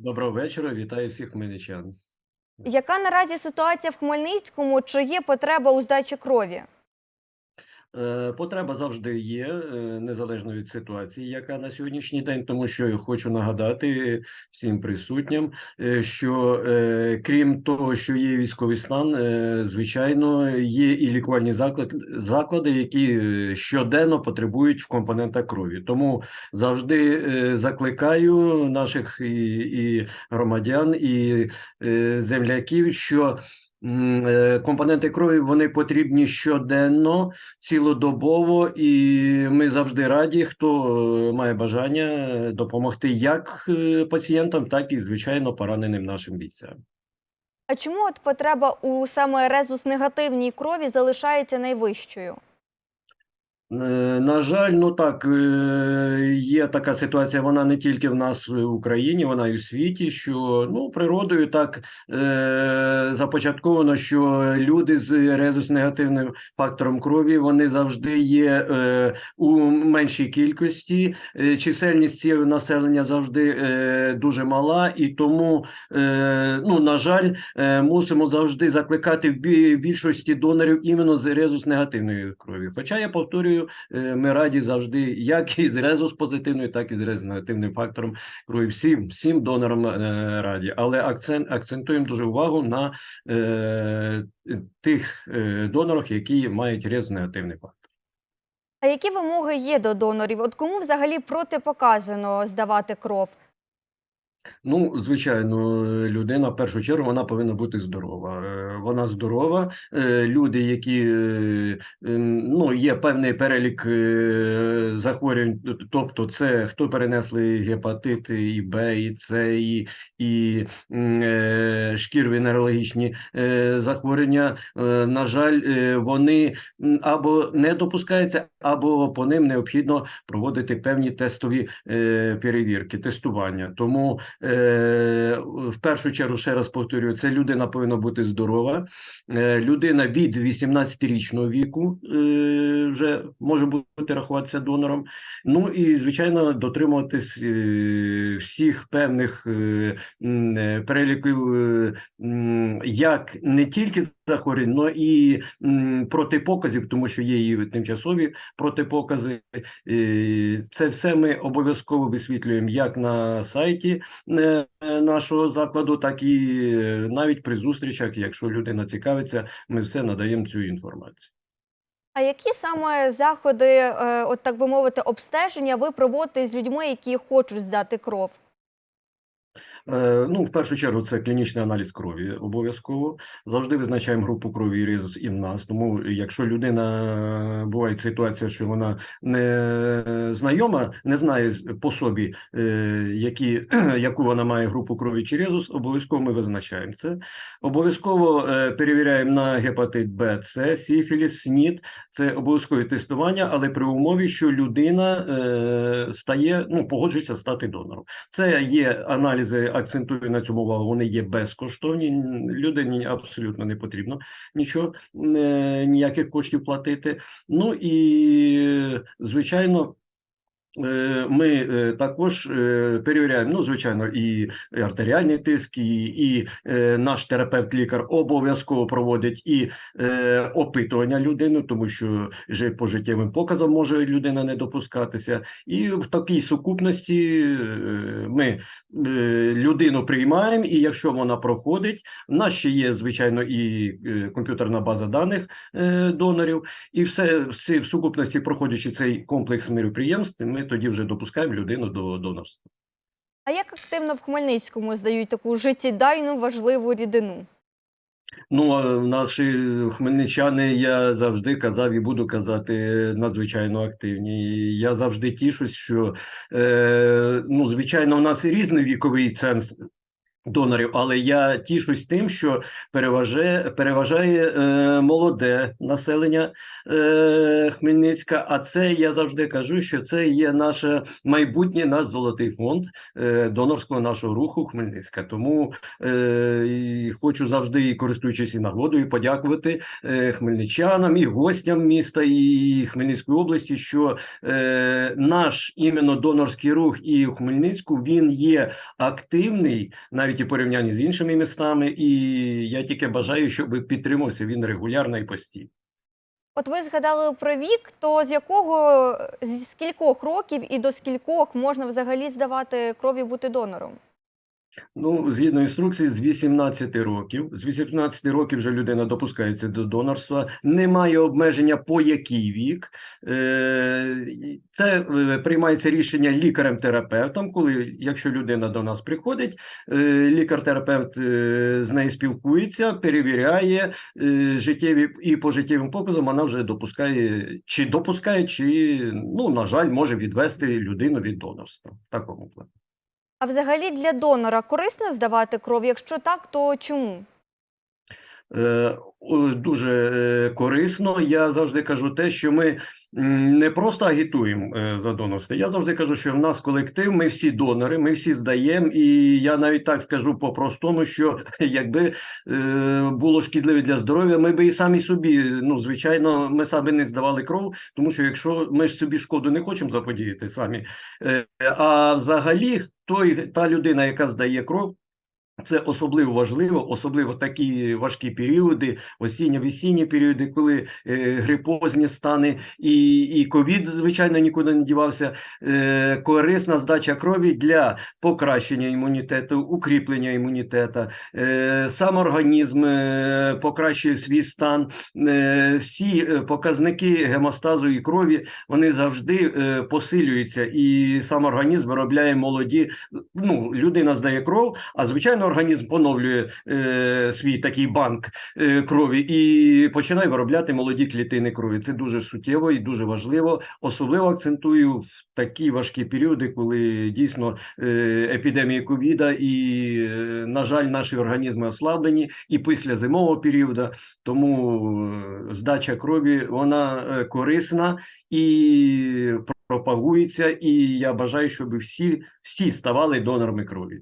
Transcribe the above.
Доброго вечора, вітаю всіх хмельничан. Яка наразі ситуація в Хмельницькому? Чи є потреба у здачі крові? Е, Потреба завжди є, е, незалежно від ситуації, яка на сьогоднішній день, тому що я хочу нагадати всім присутнім, е, що крім того, що є військовий стан, звичайно, є і лікувальні заклад- заклади, які щоденно потребують в компонента крові. Тому завжди закликаю наших і, і громадян, і земляків, що компоненти крові вони потрібні щоденно цілодобово, і ми завжди раді, хто е, має бажання е, допомогти як е, пацієнтам, так і звичайно пораненим нашим бійцям. А чому от потреба у саме резус-негативній крові залишається найвищою? Е, На жаль, ну так е, є така ситуація. Вона не тільки в нас в Україні, вона і у світі. Що ну природою так е, започатковано, що люди з резус-негативним фактором крові вони завжди є у меншій кількості. Чисельність цього населення завжди дуже мала, і тому, ну на жаль, мусимо завжди закликати в більшості донорів іменно з резус-негативної крові. Хоча я повторюю, е, ми раді завжди, як і з резус-позитивною, так і з резус-негативним фактором крові. Всім, всім донорам е, раді, але акцент акцентуємо дуже увагу на е, тих е, донорах, які мають резус-негативний фактор. А які вимоги є до донорів? От кому взагалі протипоказано здавати кров? Ну, звичайно, е, людина в першу чергу вона повинна бути здорова. Е, Вона здорова. Е, Люди, які ну, є певний перелік захворювань, тобто це хто перенесли гепатити і Б, і С, і, і е, захворювання. На жаль, вони або не допускаються, або по ним необхідно проводити певні тестові перевірки, тестування. Тому в першу чергу, ще раз повторюю, це людина повинна бути здорова. Е, людина від 18-річного віку е, вже може бути рахуватися донором. Ну і звичайно, дотримуватись е, всіх певних е, е, переліків, як не тільки захворювань, але і протипоказів, тому що є і тимчасові протипокази. Це все ми обов'язково висвітлюємо як на сайті нашого закладу, так і навіть при зустрічах, якщо людина цікавиться, ми все надаємо цю інформацію. А які саме заходи, е, от так би мовити, обстеження ви проводите з людьми, які хочуть здати кров? Е, Ну, в першу чергу, це клінічний аналіз крові обов'язково. Завжди визначаємо групу крові і і в нас. Тому, якщо людина буває ситуація, що вона не знайома, не знає по собі, е, які, яку вона має групу крові чи резус, обов'язково ми визначаємо це. Обов'язково е, перевіряємо на гепатит Б, С, сіфіліс, СНІД. Це обов'язкове тестування, але при умові, що людина е, стає, ну, погоджується стати донором. Це є аналізи, акцентую на цьому увагу, вони є безкоштовні. Людині абсолютно не потрібно нічого, ніяких коштів платити. Ну і звичайно. Е, Ми е, також е, перевіряємо, ну, звичайно, і артеріальний тиск, і, і наш терапевт-лікар обов'язково проводить і опитування людини, тому що же по життєвим показам може людина не допускатися. І в такій сукупності ми людину приймаємо, і якщо вона проходить, в нас ще є, звичайно, і комп'ютерна база даних донорів, і все в сукупності, проходячи цей комплекс мероприємств, ми тоді вже допускаємо людину до донорства. А як активно в Хмельницькому здають таку життєдайну важливу рідину? Ну, наші хмельничани, я завжди казав і буду казати, надзвичайно активні. І Я завжди тішусь, що е, ну, звичайно, у нас і різний віковий ценз. Донорів, але я тішусь тим, що переважає, переважає е, молоде населення е, Хмельницька. А це я завжди кажу, що це є наше майбутнє, наш золотий фонд е, донорського нашого руху Хмельницька. Тому е, і хочу завжди, і користуючись і нагодою, подякувати е, хмельничанам і гостям міста і Хмельницької області, що е, наш іменно донорський рух і в Хмельницьку він є активний навіть і порівнянні з іншими містами. І я тільки бажаю, щоб підтримався він регулярно і постійно. От ви згадали про вік, то з якого з скількох років і до скількох можна взагалі здавати кров і бути донором? Ну, згідно інструкції, з 18 років. З 18 років вже людина допускається до донорства. Немає обмеження по який вік. Е, Це е, приймається рішення лікарем-терапевтом, коли, якщо людина до нас приходить, е, лікар-терапевт з нею спілкується, перевіряє життєві і по життєвим показам вона вже допускає, чи допускає, чи, ну, на жаль, може відвести людину від донорства. В такому плані. А взагалі для донора корисно здавати кров? Якщо так, то чому? Е, Дуже е, корисно. Я завжди кажу те, що ми не просто агітуємо е, за донорство. Я завжди кажу, що в нас колектив, ми всі донори, ми всі здаємо. І я навіть так скажу по-простому, що якби е, було шкідливо для здоров'я, ми би і самі собі, ну звичайно, ми самі не здавали кров, тому що якщо ми ж собі шкоду не хочемо заподіяти самі. Е, А взагалі, той та людина, яка здає кров. Це особливо важливо, особливо такі важкі періоди, осінньо-весінні періоди, коли е, грипозні стани і, і ковід, звичайно, нікуди не дівався. Е, корисна здача крові для покращення імунітету, укріплення імунітету. Е, сам організм е, покращує свій стан. Е, всі е, показники гемостазу і крові вони завжди е, посилюються, і сам організм виробляє молоді. Ну, людина здає кров, а звичайно, організм поновлює е, свій такий банк е, крові і починає виробляти молоді клітини крові. Це дуже суттєво і дуже важливо. Особливо акцентую в такі важкі періоди, коли дійсно е, епідемія ковіда, і, е, на жаль, наші організми ослаблені, і після зимового періоду. Тому е, здача крові вона е, корисна і пропагується. І я бажаю, щоб всі, всі ставали донорами крові.